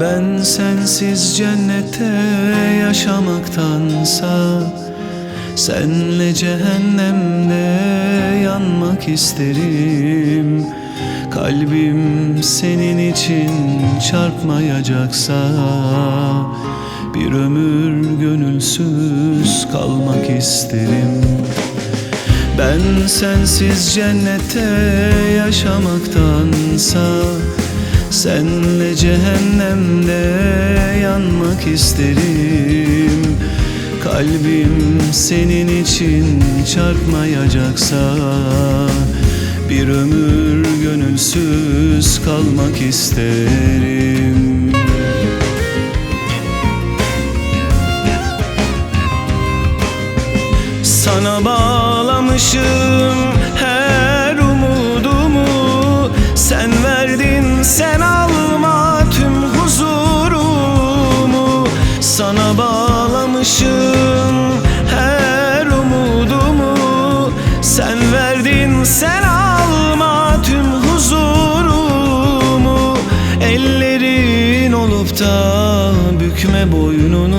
Ben sensiz cennette yaşamaktansa Senle cehennemde yanmak isterim. Kalbim senin için çarpmayacaksa Bir ömür gönülsüz kalmak isterim. Ben sensiz cennette yaşamaktansa Senle cehennemde yanmak isterim. Kalbim senin için çarpmayacaksa Bir ömür gönülsüz kalmak isterim. Sana bağlamışım her bağlamışım her umudumu. Sen verdin sen alma tüm huzurumu. Ellerin olup da bükme boynunu.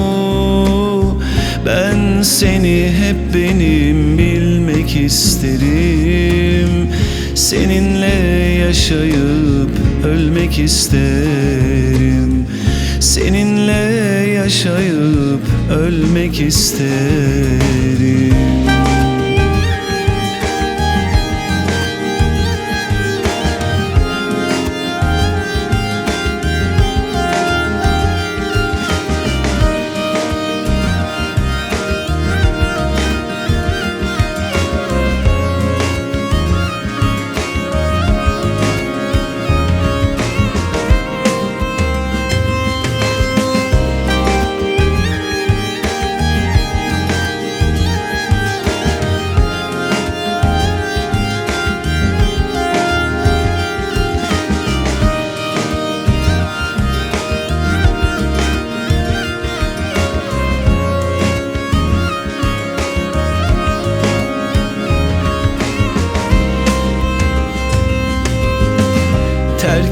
Ben seni hep benim bilmek isterim. Seninle yaşayıp ölmek isterim. Seninle yaşayıp ölmek isterim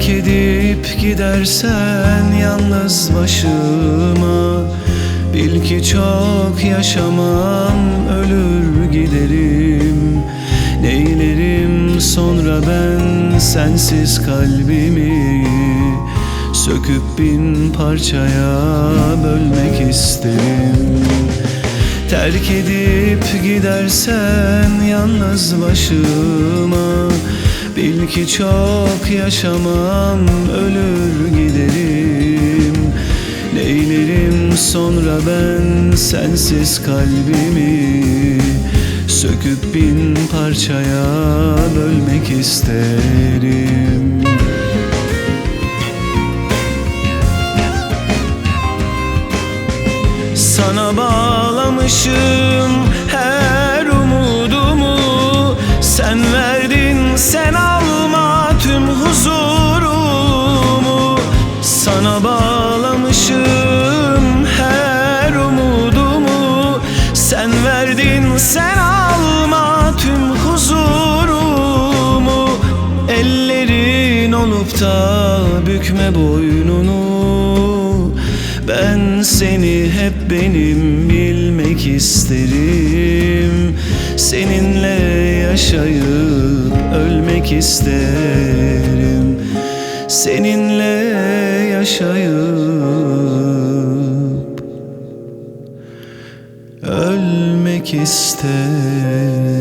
Terk edip gidersen yalnız başıma. Bil ki çok yaşamam ölür giderim. Neylerim sonra ben sensiz kalbimi? Söküp bin parçaya bölmek isterim. Terk edip gidersen yalnız başıma Bil ki çok yaşamam ölür giderim. Neylerim sonra ben sensiz kalbimi? Söküp bin parçaya bölmek isterim. Sana bağlamışım tüm huzurumu Sana bağlamışım her umudumu. Sen verdin sen alma tüm huzurumu. Ellerin olup da bükme boynunu. Ben seni hep benim bilmek isterim. Seninle yaşayıp ölmek isterim. Seninle yaşayıp ölmek isterim